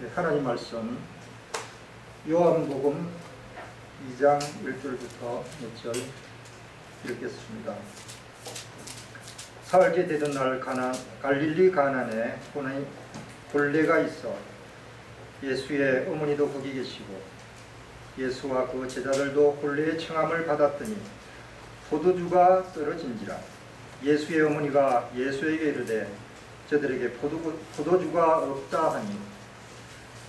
네, 하나님 말씀 요한복음 2장 1절부터 몇절 읽겠습니다. 사흘째 되던 날 가나, 갈릴리 가난에 본래가 있어 예수의 어머니도 거기 계시고 예수와 그 제자들도 본래의 청함을 받았더니 포도주가 떨어진지라 예수의 어머니가 예수에게 이르되 저들에게 포도, 포도주가 없다 하니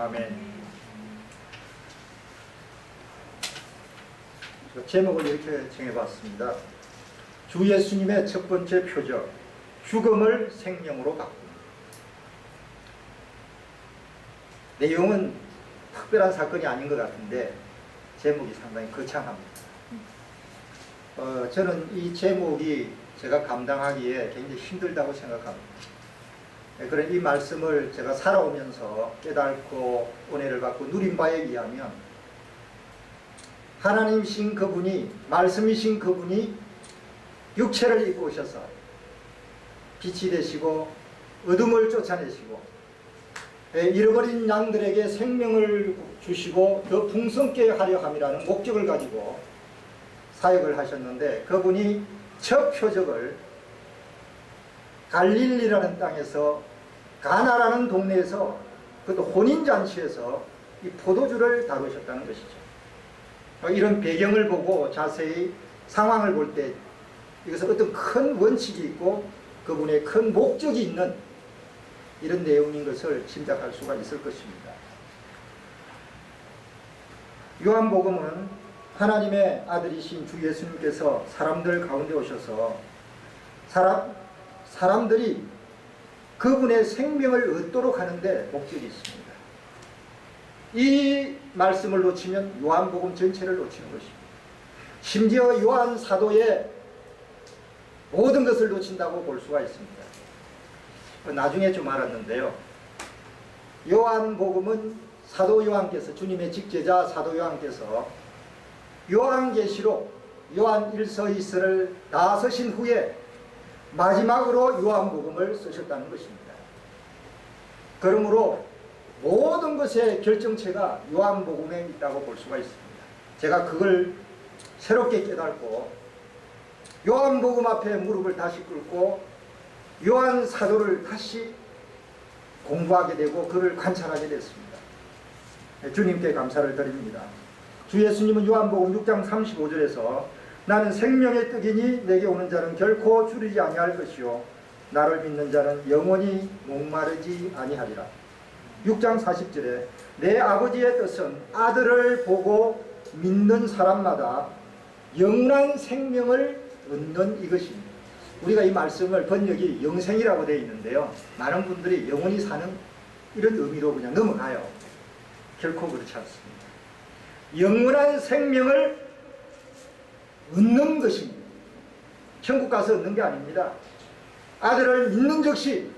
아멘. 제목을 이렇게 정해봤습니다. 주 예수님의 첫 번째 표적, 죽음을 생명으로 바꾼. 내용은 특별한 사건이 아닌 것 같은데 제목이 상당히 거창합니다. 어, 저는 이 제목이 제가 감당하기에 굉장히 힘들다고 생각합니다. 네, 그런 이 말씀을 제가 살아오면서 깨닫고 은혜를 받고 누린 바에 의하면 하나님이신 그분이 말씀이신 그분이 육체를 입고 오셔서 빛이 되시고 어둠을 쫓아내시고 예, 잃어버린 양들에게 생명을 주시고 더 풍성케 하려 함이라는 목적을 가지고 사역을 하셨는데 그분이 첫 표적을 갈릴리라는 땅에서 가나라는 동네에서 그것도 혼인잔치에서 이 포도주를 다루셨다는 것이죠. 이런 배경을 보고 자세히 상황을 볼 때 이것은 어떤 큰 원칙이 있고 그분의 큰 목적이 있는 이런 내용인 것을 짐작할 수가 있을 것입니다. 요한복음은 하나님의 아들이신 주 예수님께서 사람들 가운데 오셔서 사람, 사람들이 그분의 생명을 얻도록 하는데 목적이 있습니다. 이 말씀을 놓치면 요한복음 전체를 놓치는 것입니다. 심지어 요한 사도의 모든 것을 놓친다고 볼 수가 있습니다. 나중에 좀 알았는데요. 요한복음은 사도 요한께서 주님의 직제자 사도 요한께서 요한계시록 요한 1서 2서를 다 쓰신 후에 마지막으로 요한복음을 쓰셨다는 것입니다. 그러므로 모든 것의 결정체가 요한복음에 있다고 볼 수가 있습니다. 제가 그걸 새롭게 깨닫고 요한복음 앞에 무릎을 다시 꿇고 요한 사도를 다시 공부하게 되고 그를 관찰하게 됐습니다. 주님께 감사를 드립니다. 주 예수님은 요한복음 6장 35절에서 나는 생명의 떡이니 내게 오는 자는 결코 줄이지 아니할 것이요 나를 믿는 자는 영원히 목마르지 아니하리라. 6장 40절에 내 아버지의 뜻은 아들을 보고 믿는 사람마다 영원한 생명을 얻는 이것입니다. 우리가 이 말씀을 번역이 영생이라고 되어 있는데요. 많은 분들이 영원히 사는 이런 의미로 그냥 넘어가요. 결코 그렇지 않습니다. 영원한 생명을 얻는 것입니다. 천국 가서 얻는 게 아닙니다. 아들을 믿는 즉시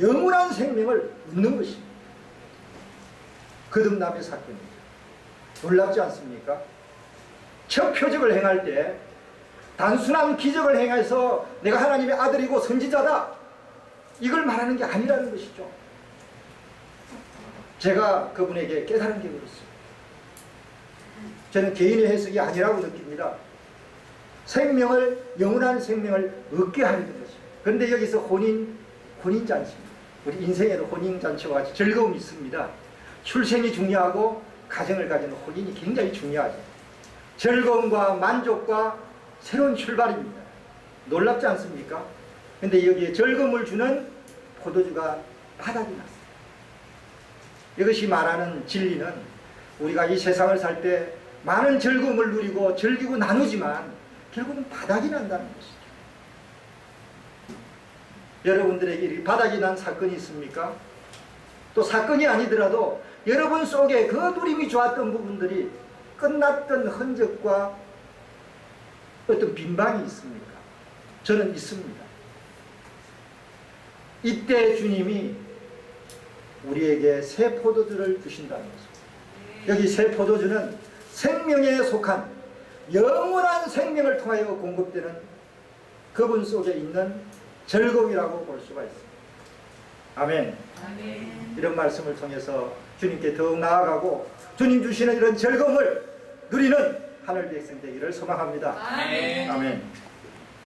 영원한 생명을 얻는 것입니다. 거듭남의 사건입니다. 놀랍지 않습니까? 첫 표적을 행할 때 단순한 기적을 행해서 내가 하나님의 아들이고 선지자다 이걸 말하는 게 아니라는 것이죠. 제가 그분에게 깨달은 게 그렇습니다. 저는 개인의 해석이 아니라고 느낍니다. 생명을 영원한 생명을 얻게 하는 것입니다. 그런데 여기서 혼인 혼인 잔치입니다. 우리 인생에는 혼인 잔치와 같이 즐거움이 있습니다. 출생이 중요하고 가정을 가지는 혼인이 굉장히 중요하죠. 즐거움과 만족과 새로운 출발입니다. 놀랍지 않습니까? 근데 여기에 즐거움을 주는 포도주가 바닥이 났어요. 이것이 말하는 진리는 우리가 이 세상을 살 때 많은 즐거움을 누리고 즐기고 나누지만 결국은 바닥이 난다는 것이죠. 여러분들에게 이 바닥이 난 사건이 있습니까? 또 사건이 아니더라도 여러분 속에 그 누림이 좋았던 부분들이 끝났던 흔적과 어떤 빈방이 있습니까? 저는 있습니다. 이때 주님이 우리에게 새 포도주를 주신다는 것입니다. 여기 새 포도주는 생명에 속한 영원한 생명을 통하여 공급되는 그분 속에 있는 즐거움이라고 볼 수가 있습니다. 아멘. 아멘. 이런 말씀을 통해서 주님께 더욱 나아가고 주님 주시는 이런 즐거움을 누리는 하늘 백성 되기를 소망합니다. 아멘. 아멘.